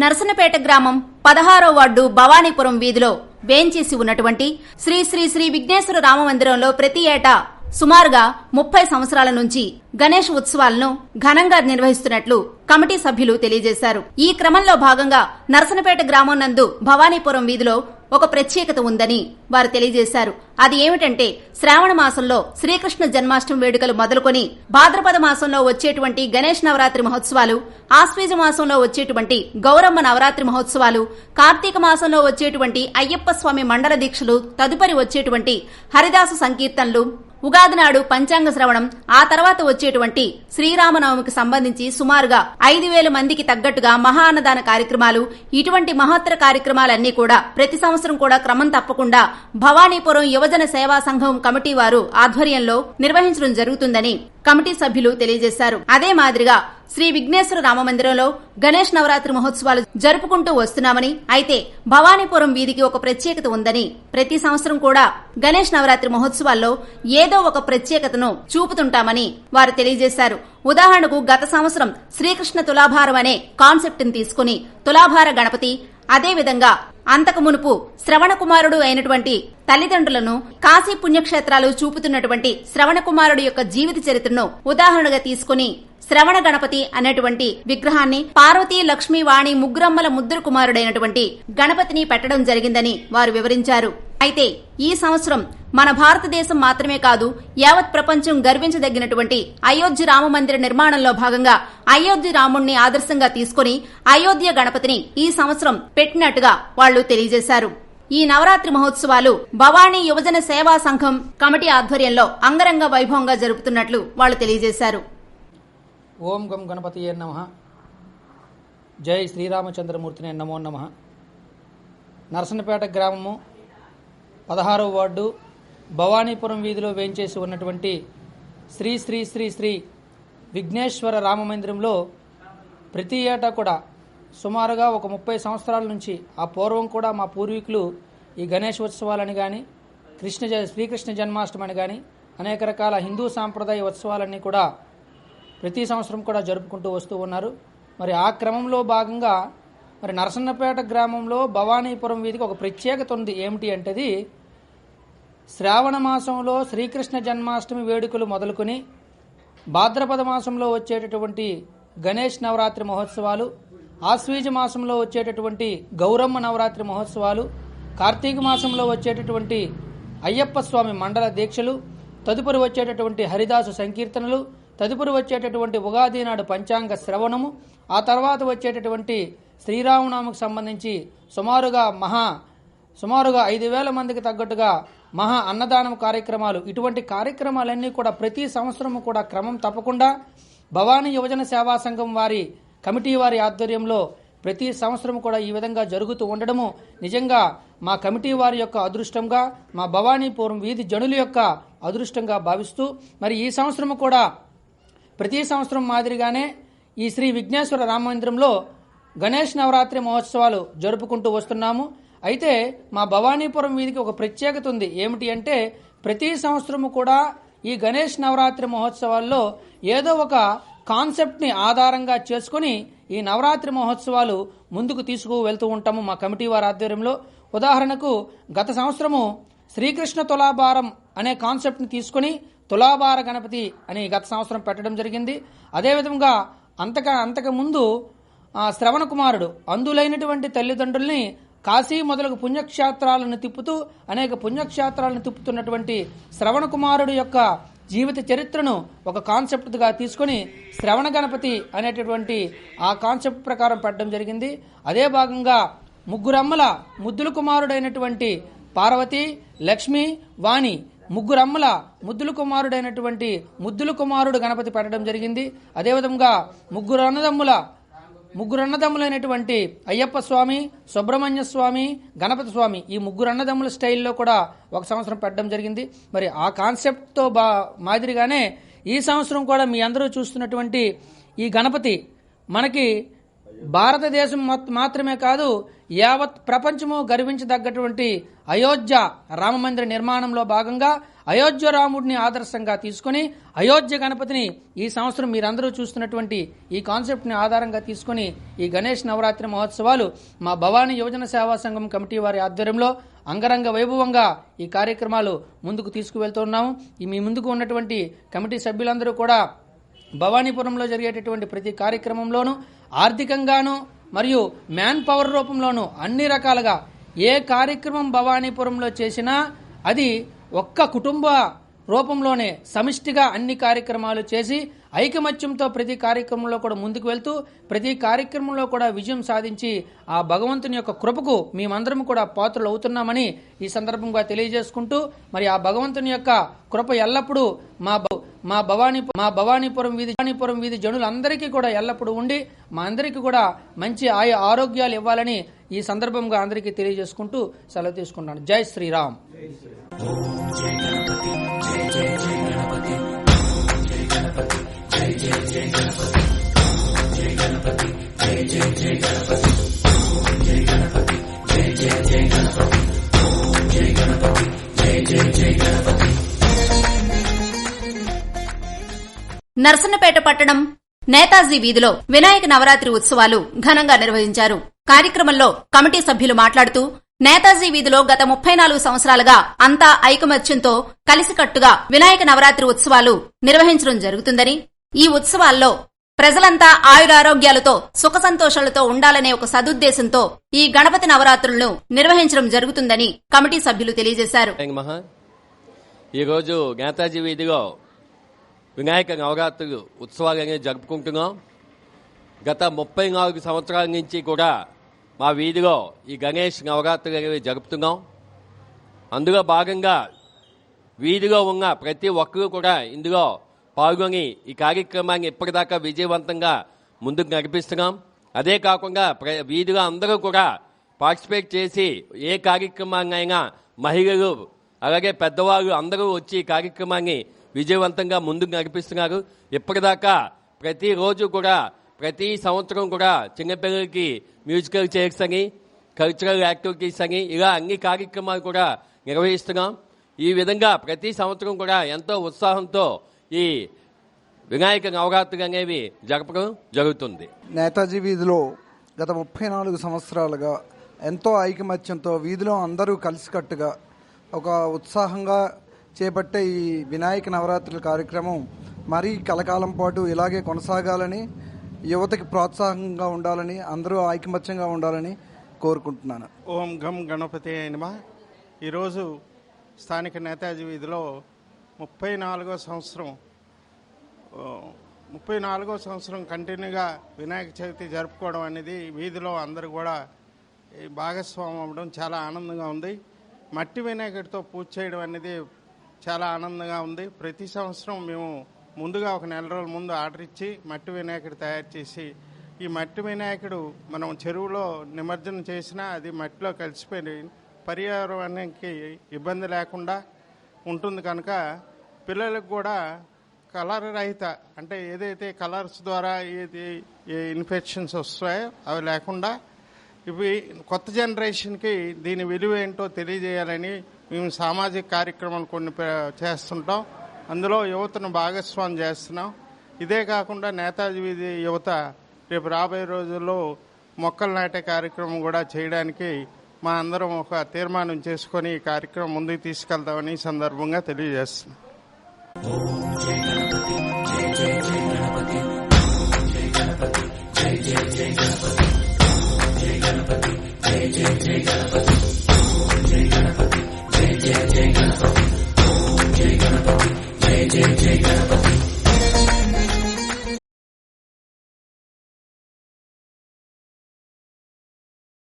నరసనపేట గ్రామం పదహారో వార్డు భవానీపురం వీధిలో వేంచేసి ఉన్నటువంటి శ్రీ శ్రీ శ్రీ విఘ్నేశ్వర రామ మందిరంలో ప్రతి ఏటా సుమారుగా ముప్పై సంవత్సరాల నుంచి గణేష్ ఉత్సవాలను ఘనంగా నిర్వహిస్తున్నట్లు కమిటీ సభ్యులు తెలియజేశారు. ఈ క్రమంలో భాగంగా నరసనపేట గ్రామం నందు భవానీపురం వీధిలో ఒక ప్రత్యేకత ఉందని వారు తెలియజేశారు. అది ఏమిటంటే శ్రావణ మాసంలో శ్రీకృష్ణ జన్మాష్టమి వేడుకలు మొదలుకొని భాద్రపద మాసంలో వచ్చేటువంటి గణేష్ నవరాత్రి మహోత్సవాలు ఆశ్వీజ మాసంలో వచ్చేటువంటి గౌరమ్మ నవరాత్రి మహోత్సవాలు కార్తీక మాసంలో వచ్చేటువంటి అయ్యప్ప స్వామి మండల దీక్షలు తదుపరి వచ్చేటువంటి హరిదాసు సంకీర్తనలు ఉగాది నాడు పంచాంగ శ్రవణం ఆ తర్వాత వచ్చేటువంటి శ్రీరామనవమికి సంబంధించి సుమారుగా ఐదు వేల మందికి తగ్గట్టుగా మహా అన్నదాన కార్యక్రమాలు ఇటువంటి మహత్తర కార్యక్రమాలన్నీ కూడా ప్రతి సంవత్సరం కూడా క్రమం తప్పకుండా భవానీపురం యువజన సేవా సంఘం కమిటీ వారు ఆధ్వర్యంలో నిర్వహించడం జరుగుతుందని కమిటీ సభ్యులు తెలియజేశారు. అదే మాదిరిగా శ్రీ విఘ్నేశ్వర రామమందిరంలో గణేష్ నవరాత్రి మహోత్సవాలు జరుపుకుంటూ వస్తున్నామని అయితే భవానీపురం వీధికి ఒక ప్రత్యేకత ఉందని ప్రతి సంవత్సరం కూడా గణేష్ నవరాత్రి మహోత్సవాల్లో ఏదో ఒక ప్రత్యేకతను చూపుతుంటామని వారు తెలియజేశారు. ఉదాహరణకు గత సంవత్సరం శ్రీకృష్ణ తులాభారం అనే కాన్సెప్ట్ తీసుకుని తులాభార గణపతి అదేవిధంగా అంతకు మునుపు శ్రవణ కుమారుడు అయినటువంటి తల్లిదండ్రులను కాశీ పుణ్యక్షేత్రాలు చూపుతున్నటువంటి శ్రవణకుమారుడు యొక్క జీవిత చరిత్రను ఉదాహరణగా తీసుకుని శ్రవణ గణపతి అనేటువంటి విగ్రహాన్ని పార్వతీ లక్ష్మీ వాణి ముగ్గురమ్మల ముద్దురు కుమారుడైనటువంటి గణపతిని పెట్టడం జరిగిందని వారు వివరించారు. అయితే ఈ సంవత్సరం మన భారతదేశం మాత్రమే కాదు యావత్ ప్రపంచం గర్వించదగినటువంటి అయోధ్య రామ మందిర నిర్మాణంలో భాగంగా అయోధ్య రాముణ్ణి ఆదర్శంగా తీసుకుని అయోధ్య గణపతిని ఈ సంవత్సరం పెట్టినట్టుగా వాళ్ళు తెలియజేశారు. ఈ నవరాత్రి మహోత్సవాలు భవానీ యువజన సేవా సంఘం కమిటీ ఆధ్వర్యంలో అంగరంగ వైభవంగా జరుపుతున్నట్లు వాళ్ళు తెలియజేశారు. ఓం గం గణపతి నమ. జై శ్రీరామచంద్రమూర్తిని నమో నమ. నరసనపేట గ్రామము పదహారవ వార్డు భవానీపురం వీధిలో వేయించేసి ఉన్నటువంటి శ్రీ శ్రీ శ్రీ శ్రీ విఘ్నేశ్వర రామమందిరంలో ప్రతి ఏటా కూడా సుమారుగా ఒక ముప్పై సంవత్సరాల నుంచి ఆ పూర్వం కూడా మా పూర్వీకులు ఈ గణేష్ ఉత్సవాలని కానీ కృష్ణ జ- శ్రీకృష్ణ జన్మాష్టమి అని కానీ అనేక రకాల హిందూ సాంప్రదాయ ఉత్సవాలన్నీ కూడా ప్రతి సంవత్సరం కూడా జరుపుకుంటూ వస్తూ ఉన్నారు. మరి ఆ క్రమంలో భాగంగా మరి నరసన్నపేట గ్రామంలో భవానీపురం వీధికి ఒక ప్రత్యేకత ఉంది. ఏమిటి అంటేది శ్రావణ మాసంలో శ్రీకృష్ణ జన్మాష్టమి వేడుకలు మొదలుకొని భాద్రపద మాసంలో వచ్చేటటువంటి గణేష్ నవరాత్రి మహోత్సవాలు ఆశ్వీజ మాసంలో వచ్చేటటువంటి గౌరమ్మ నవరాత్రి మహోత్సవాలు కార్తీక మాసంలో వచ్చేటటువంటి అయ్యప్ప స్వామి మండల దీక్షలు తదుపరి వచ్చేటటువంటి హరిదాసు సంకీర్తనలు తదుపరి వచ్చేటటువంటి ఉగాది నాడు పంచాంగ శ్రవణము ఆ తర్వాత వచ్చేటటువంటి శ్రీరామనామకు సంబంధించి సుమారుగా మహా సుమారుగా ఐదు వేల మందికి తగ్గట్టుగా మహా అన్నదానం కార్యక్రమాలు. ఇటువంటి కార్యక్రమాలన్నీ కూడా ప్రతి సంవత్సరం కూడా క్రమం తప్పకుండా భవానీ యువజన సేవా సంఘం వారి కమిటీ వారి ఆధ్వర్యంలో ప్రతి సంవత్సరం కూడా ఈ విధంగా జరుగుతూ ఉండడము నిజంగా మా కమిటీ వారి యొక్క అదృష్టంగా మా భవానీపురం వీధి జనుల యొక్క అదృష్టంగా భావిస్తూ మరి ఈ సంవత్సరం కూడా ప్రతి సంవత్సరం మాదిరిగానే ఈ శ్రీ విఘ్నేశ్వర రామ మందిరంలో గణేష్ నవరాత్రి మహోత్సవాలు జరుపుకుంటూ వస్తున్నాము. అయితే మా భవానీపురం వీధికి ఒక ప్రత్యేకత ఉంది. ఏమిటి అంటే ప్రతి సంవత్సరము కూడా ఈ గణేష్ నవరాత్రి మహోత్సవాల్లో ఏదో ఒక కాన్సెప్ట్ని ఆధారంగా చేసుకుని ఈ నవరాత్రి మహోత్సవాలు ముందుకు తీసుకు వెళ్తూ ఉంటాము మా కమిటీ వారి ఆధ్వర్యంలో. ఉదాహరణకు గత సంవత్సరము శ్రీకృష్ణ తులాభారం అనే కాన్సెప్ట్ని తీసుకుని తులాభార గణపతి అని గత సంవత్సరం పెట్టడం జరిగింది. అదేవిధంగా అంతక అంతకు ముందు శ్రవణ కుమారుడు అందులైనటువంటి తల్లిదండ్రుల్ని కాశీ మొదలగు పుణ్యక్షేత్రాలను తిప్పుతూ అనేక పుణ్యక్షేత్రాలను తిప్పుతున్నటువంటి శ్రవణ కుమారుడు యొక్క జీవిత చరిత్రను ఒక కాన్సెప్ట్గా తీసుకొని శ్రవణ గణపతి అనేటటువంటి ఆ కాన్సెప్ట్ ప్రకారం పెట్టడం జరిగింది. అదే భాగంగా ముగ్గురమ్మల ముద్దుల కుమారుడైనటువంటి పార్వతి లక్ష్మి వాణి ముగ్గురమ్మల ముద్దుల కుమారుడైనటువంటి ముద్దుల కుమారుడు గణపతి పెట్టడం జరిగింది. అదేవిధంగా ముగ్గురు అన్నదమ్ముల ముగ్గురు అన్నదమ్ములైనటువంటి అయ్యప్ప స్వామి సుబ్రహ్మణ్య స్వామి గణపతి స్వామి ఈ ముగ్గురు అన్నదమ్ముల స్టైల్లో కూడా ఒక సంవత్సరం పెట్టడం జరిగింది. మరి ఆ కాన్సెప్ట్తో బా మాదిరిగానే ఈ సంవత్సరం కూడా మీ అందరూ చూస్తున్నటువంటి ఈ గణపతి మనకి భారతదేశం మాత్రమే కాదు యావత్ ప్రపంచము గర్వించదగ్గటువంటి అయోధ్య రామమందిర నిర్మాణంలో భాగంగా అయోధ్య రాముడిని ఆదర్శంగా తీసుకుని అయోధ్య గణపతిని ఈ సంవత్సరం మీరందరూ చూస్తున్నటువంటి ఈ కాన్సెప్ట్ని ఆధారంగా తీసుకుని ఈ గణేష్ నవరాత్రి మహోత్సవాలు మా భవానీ యువజన సేవా సంఘం కమిటీ వారి ఆధ్వర్యంలో అంగరంగ వైభవంగా ఈ కార్యక్రమాలు ముందుకు తీసుకువెళ్తున్నాము. ఈ మీ ముందుకు ఉన్నటువంటి కమిటీ సభ్యులందరూ కూడా భవానీపురంలో జరిగేటటువంటి ప్రతి కార్యక్రమంలోనూ ఆర్థికంగాను మరియు మ్యాన్ పవర్ రూపంలోనూ అన్ని రకాలుగా ఏ కార్యక్రమం భవానీపురంలో చేసినా అది ఒక్క కుటుంబ రూపంలోనే సమిష్టిగా అన్ని కార్యక్రమాలు చేసి ఐకమత్యంతో ప్రతి కార్యక్రమంలో కూడా ముందుకు వెళ్తూ ప్రతి కార్యక్రమంలో కూడా విజయం సాధించి ఆ భగవంతుని యొక్క కృపకు మేమందరం కూడా పాత్రలు అవుతున్నామని ఈ సందర్భంగా తెలియజేసుకుంటూ మరి ఆ భగవంతుని యొక్క కృప ఎల్లప్పుడూ మా మా భవానీ మా భవానీపురం వీధి భవానీపురం వీధి జనులందరికీ కూడా ఎల్లప్పుడూ ఉండి మా అందరికీ కూడా మంచి ఆయా ఆరోగ్యాలు ఇవ్వాలని ఈ సందర్భంగా అందరికీ తెలియజేసుకుంటూ సెలవు తీసుకుంటాను జై శ్రీరామ్. నర్సన్నపేట పట్టణం నేతాజీ వీధిలో వినాయక నవరాత్రి ఉత్సవాలు ఘనంగా నిర్వహించారు. కార్యక్రమంలో కమిటీ సభ్యులు మాట్లాడుతూ నేతాజీ వీధిలో గత ముప్పై నాలుగు సంవత్సరాలుగా అంతా ఐకమత్యంతో కలిసికట్టుగా వినాయక నవరాత్రి ఉత్సవాలు నిర్వహించడం జరుగుతుందని ఈ ఉత్సవాల్లో ప్రజలంతా ఆయురారోగ్యాలతో సుఖ సంతోషాలతో ఉండాలనే ఒక సదుద్దేశంతో ఈ గణపతి నవరాత్రులను నిర్వహించడం జరుగుతుందని కమిటీ సభ్యులు తెలియజేశారు. ఈరోజు నేతాజీ వీధిలో వినాయక నవరాత్రులు ఉత్సవాలు అనేవి జరుపుకుంటున్నాం. గత ముప్పై నాలుగు సంవత్సరాల నుంచి కూడా మా వీధిలో ఈ గణేష్ నవరాత్రులు అనేవి జరుపుతున్నాం. అందులో భాగంగా వీధిలో ఉన్న ప్రతి ఒక్కరూ కూడా ఇందులో పాల్గొని ఈ కార్యక్రమాన్ని ఇప్పటిదాకా విజయవంతంగా ముందుకు నడిపిస్తున్నాం. అదే కాకుండా ప్ర వీధిలో అందరూ కూడా పార్టిసిపేట్ చేసి ఏ కార్యక్రమాన్నైనా మహిళలు అలాగే పెద్దవాళ్ళు అందరూ వచ్చి ఈ కార్యక్రమాన్ని విజయవంతంగా ముందుకు నడిపిస్తున్నారు. ఇప్పటిదాకా ప్రతిరోజు కూడా ప్రతి సంవత్సరం కూడా చిన్నపిల్లలకి మ్యూజికల్ చైర్స్ అని కల్చరల్ యాక్టివిటీస్ అని ఇలా అన్ని కార్యక్రమాలు కూడా నిర్వహిస్తున్నాం. ఈ విధంగా ప్రతి సంవత్సరం కూడా ఎంతో ఉత్సాహంతో ఈ వినాయక నవరాత్రులు అనేవి జరపడం జరుగుతుంది. నేతాజీ వీధిలో గత ముప్పై నాలుగు సంవత్సరాలుగా ఎంతో ఐకమత్యంతో వీధిలో అందరూ కలిసికట్టుగా ఒక ఉత్సాహంగా చేపట్టే ఈ వినాయక నవరాత్రుల కార్యక్రమం మరీ కలకాలం పాటు ఇలాగే కొనసాగాలని యువతకి ప్రోత్సాహంగా ఉండాలని అందరూ ఐకమత్యంగా ఉండాలని కోరుకుంటున్నాను. ఓం గం గణపతి నమ. ఈరోజు స్థానిక నేతాజీ వీధిలో ముప్పై నాలుగో సంవత్సరం ముప్పై నాలుగో సంవత్సరం కంటిన్యూగా వినాయక చవితి జరుపుకోవడం అనేది వీధిలో అందరూ కూడా భాగస్వామ్యం అవ్వడం చాలా ఆనందంగా ఉంది. మట్టి వినాయకుడితో పూజ చేయడం అనేది చాలా ఆనందంగా ఉంది. ప్రతి సంవత్సరం మేము ముందుగా ఒక నెల రోజుల ముందు ఆర్డర్ ఇచ్చి మట్టి వినాయకుడు తయారు చేసి ఈ మట్టి వినాయకుడు మనం చెరువులో నిమజ్జనం చేసినా అది మట్టిలో కలిసిపోయి పర్యావరణానికి ఇబ్బంది లేకుండా ఉంటుంది కనుక పిల్లలకు కూడా కలర్ రహిత అంటే ఏదైతే కలర్స్ ద్వారా ఏది ఏ ఇన్ఫెక్షన్స్ వస్తాయో అవి లేకుండా ఇవి కొత్త జనరేషన్కి దీని విలువ ఏంటో తెలియజేయాలని మేము సామాజిక కార్యక్రమాలు కొన్ని చేస్తుంటాం. అందులో యువతను భాగస్వామ్యం చేస్తున్నాం. ఇదే కాకుండా నేతాజీ వీధి యువత రేపు రాబోయే రోజుల్లో మొక్కలు నాటే కార్యక్రమం కూడా చేయడానికి మా అందరం ఒక తీర్మానం చేసుకొని ఈ కార్యక్రమం ముందుకు తీసుకెళ్తామని సందర్భంగా తెలియజేస్తున్నాం. జై జై జై గణపతి